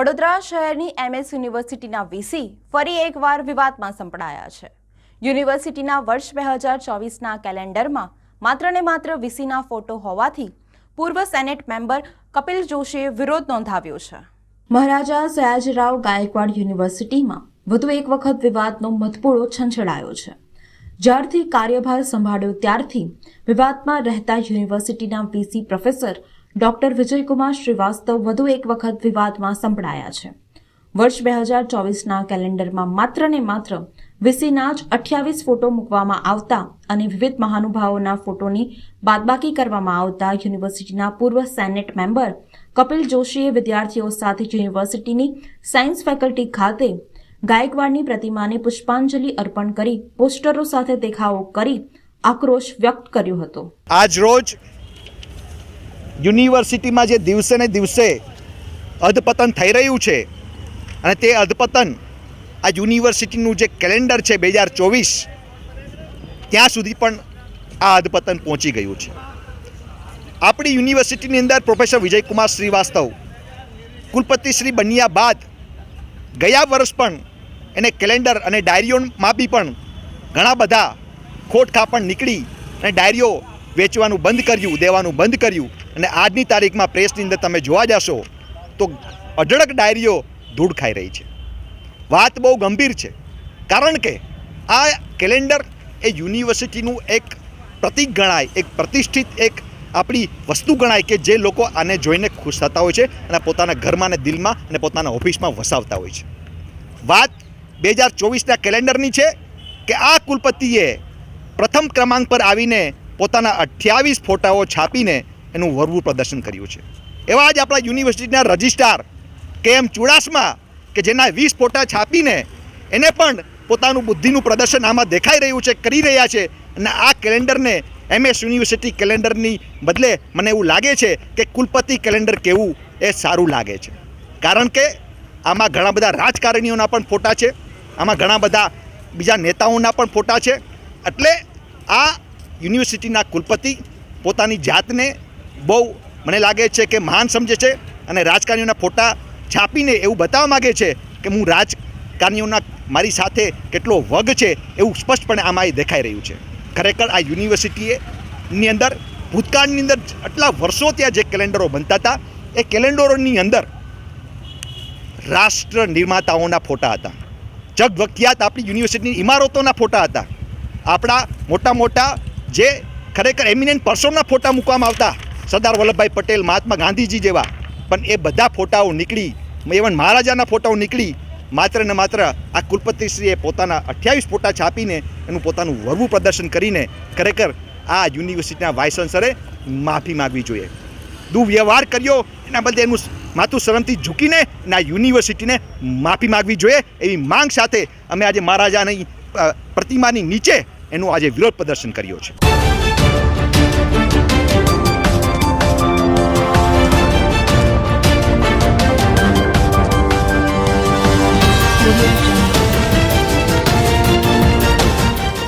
વડોદરા શહેરની એમએસ યુનિવર્સિટીના વીસી ફરી એકવાર વિવાદમાં સંપડાયા છે. યુનિવર્સિટીના વર્ષ બે હજાર ચોવીસના કેલેન્ડરમાં માત્ર ને માત્ર વીસીના ફોટો હોવાથી પૂર્વ સેનેટ મેમ્બર કપિલ જોશીએ વિરોધ નોંધાવ્યો છે. મહારાજા સયાજીરાવ ગાયકવાડ યુનિવર્સિટીમાં વધુ એક વખત વિવાદનો મધપૂળો છંછેડાયો છે. જ્યારથી કાર્યભાર સંભાળ્યો ત્યારથી વિવાદમાં રહેતા યુનિવર્સિટીના VC professor doctor Vijaykumar Shrivastava વધુ એક વખત વિવાદમાં સંપડાયા છે. વર્ષ બે હજાર ચોવીસના કેલેન્ડરમાં માત્ર ને માત્ર વીસીના જ અઠ્યાવીસ ફોટો મૂકવામાં આવતા અને વિવિધ મહાનુભાવોના ફોટોની બાદબાકી કરવામાં આવતા યુનિવર્સિટીના પૂર્વ સેનેટ મેમ્બર કપિલ જોશીએ વિદ્યાર્થીઓ સાથે યુનિવર્સિટીની સાયન્સ ફેકલ્ટી ખાતે ગાયકવાડની પ્રતિમાને પુષ્પાંજલિ અર્પણ કરી પોસ્ટરો સાથે દેખાવો કરી આક્રોશ વ્યક્ત કર્યો હતો. આજ રોજ યુનિવર્સિટીમાં જે દિવસે ને દિવસે અધપતન થઈ રહ્યું છે અને તે અધપતન આ યુનિવર્સિટીનું જે કેલેન્ડર છે બે હજાર ચોવીસ, ત્યાં સુધી પણ આ અધપતન પહોંચી ગયું છે. આપણી યુનિવર્સિટીની અંદર પ્રોફેસર વિજયકુમાર શ્રીવાસ્તવ કુલપતિશ્રી બન્યા બાદ ગયા વર્ષ પણ એને કેલેન્ડર અને ડાયરીઓમાં બી પણ ઘણા બધા ખોટ ખાપણ નીકળી અને ડાયરીઓ વેચવાનું બંધ કર્યું, દેવાનું બંધ કર્યું. અને આજની તારીખમાં પ્રેસની અંદર તમે જોવા જશો તો અઢળક ડાયરીઓ ધૂળ ખાઈ રહી છે. વાત બહુ ગંભીર છે. કારણ કે આ કેલેન્ડર એ યુનિવર્સિટીનું એક પ્રતિક ગણાય, એક પ્રતિષ્ઠિત એક આપણી વસ્તુ ગણાય કે જે લોકો આને જોઈને ખુશ થતા હોય છે અને પોતાના ઘરમાં અને દિલમાં અને પોતાના ઓફિસમાં વસાવતા હોય છે. વાત બે હજાર ચોવીસના કેલેન્ડરની છે કે આ કુલપતિએ પ્રથમ ક્રમાંક પર આવીને પોતાના અઠ્યાવીસ ફોટાઓ છાપીને એનું વરવું પ્રદર્શન કર્યું છે. એવા જ આપણા યુનિવર્સિટીના રજિસ્ટ્રાર કે એમ ચુડાસમા કે જેના વીસ ફોટા છાપીને એને પણ પોતાનું બુદ્ધિનું પ્રદર્શન આમાં દેખાઈ રહ્યું છે, કરી રહ્યા છે. અને આ કેલેન્ડરને એમએસ યુનિવર્સિટી કેલેન્ડરની બદલે મને એવું લાગે છે કે કુલપતિ કેલેન્ડર કેવું એ સારું લાગે છે. કારણ કે આમાં ઘણા બધા રાજકારણીઓના પણ ફોટા છે, આમાં ઘણા બધા બીજા નેતાઓના પણ ફોટા છે. એટલે આ યુનિવર્સિટીના કુલપતિ પોતાની જાતને બહુ મને લાગે છે કે મહાન સમજે છે અને રાજકારણીઓના ફોટા છાપીને એવું બતાવવા માગે છે કે હું રાજકારણીઓના મારી સાથે કેટલો વગ છે એવું સ્પષ્ટપણે આમાં એ દેખાઈ રહ્યું છે. ખરેખર આ યુનિવર્સિટીએ ની અંદર, ભૂતકાળની અંદર આટલા વર્ષો ત્યાં જે કેલેન્ડરો બનતા હતા, એ કેલેન્ડરોની અંદર રાષ્ટ્ર નિર્માતાઓના ફોટા હતા. જગવખ્યાત આપણી યુનિવર્સિટીની ઇમારતોના ફોટા હતા. આપણા મોટા મોટા જે ખરેખર એમિનેન્ટ પર્સનના ફોટા મૂકવામાં આવતા સરદાર વલ્લભભાઈ પટેલ, મહાત્મા ગાંધીજી જેવા. પણ એ બધા ફોટાઓ નીકળી ઇવન મહારાજાના ફોટાઓ નીકળી, માત્ર ને માત્ર આ કુલપતિશ્રીએ પોતાના અઠ્યાવીસ ફોટા છાપીને એનું પોતાનું વરવું પ્રદર્શન કરીને ખરેખર આ યુનિવર્સિટીના વાઇસ ચાન્સલરે માફી માગવી જોઈએ. દુર્વ્યવહાર કર્યો, એના બદલે એનું માથું શરમથી ઝૂકીને આ યુનિવર્સિટીને માફી માગવી જોઈએ એવી માંગ સાથે અમે આજે મહારાજાની પ્રતિમાની નીચે એનું આજે વિરોધ પ્રદર્શન કર્યો છે.